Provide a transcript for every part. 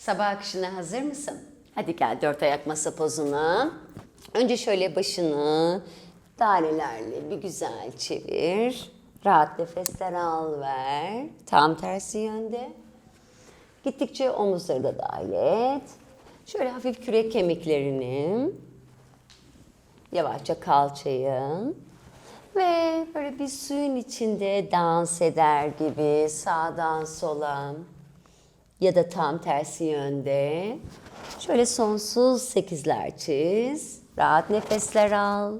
Sabah akışına hazır mısın? Hadi gel dört ayak masa pozuna. Önce şöyle başını dairelerle bir güzel çevir. Rahat nefesler al ver. Tam tersi yönde. Gittikçe omuzları da dahil et. Şöyle hafif kürek kemiklerini. Yavaşça kalçayı. Ve böyle bir suyun içinde dans eder gibi sağdan sola ya da tam tersi yönde. Şöyle sonsuz sekizler çiz. Rahat nefesler al.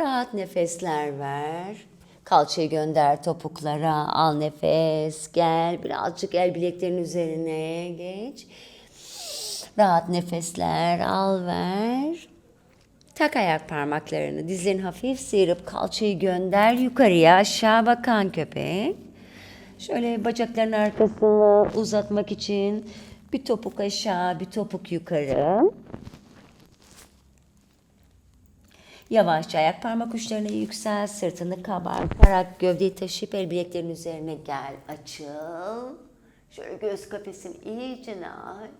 Rahat nefesler ver. Kalçayı gönder topuklara. Al nefes. Gel birazcık el bileklerin üzerine geç. Rahat nefesler al ver. Tak ayak parmaklarını. Dizlerini hafif sıyırıp kalçayı gönder yukarıya aşağı bakan köpek. Şöyle bacakların arkasını uzatmak için bir topuk aşağı, bir topuk yukarı. Yavaşça ayak parmak uçlarına yüksel, sırtını kabartarak gövdeyi taşıyıp el bileklerin üzerine gel, açıl. Şöyle göz kafesini iyice aç.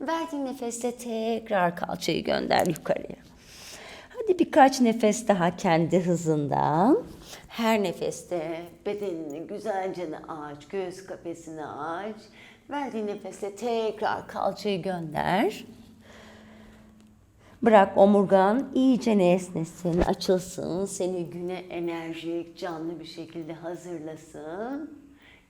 Verdiğin nefesle tekrar kalçayı gönder yukarıya. Hadi birkaç nefes daha kendi hızında. Her nefeste bedenini güzelce aç, göğüs kafesini aç. Verdiğin nefesle tekrar kalçayı gönder. Bırak omurgan iyice esnesin, açılsın, seni güne enerjik, canlı bir şekilde hazırlasın.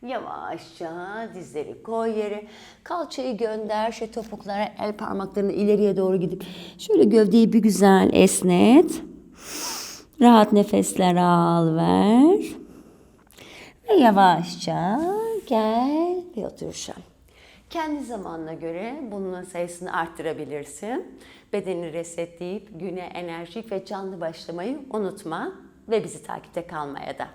Yavaşça dizleri koy yere. Kalçayı gönder. Şu topuklara el parmaklarını ileriye doğru gidip şöyle gövdeyi bir güzel esnet. Rahat nefesler al ver. Ve yavaşça gel bir oturuşa. Kendi zamanına göre bunun sayısını arttırabilirsin. Bedeni resetleyip güne enerjik ve canlı başlamayı unutma ve bizi takipte kalmaya da.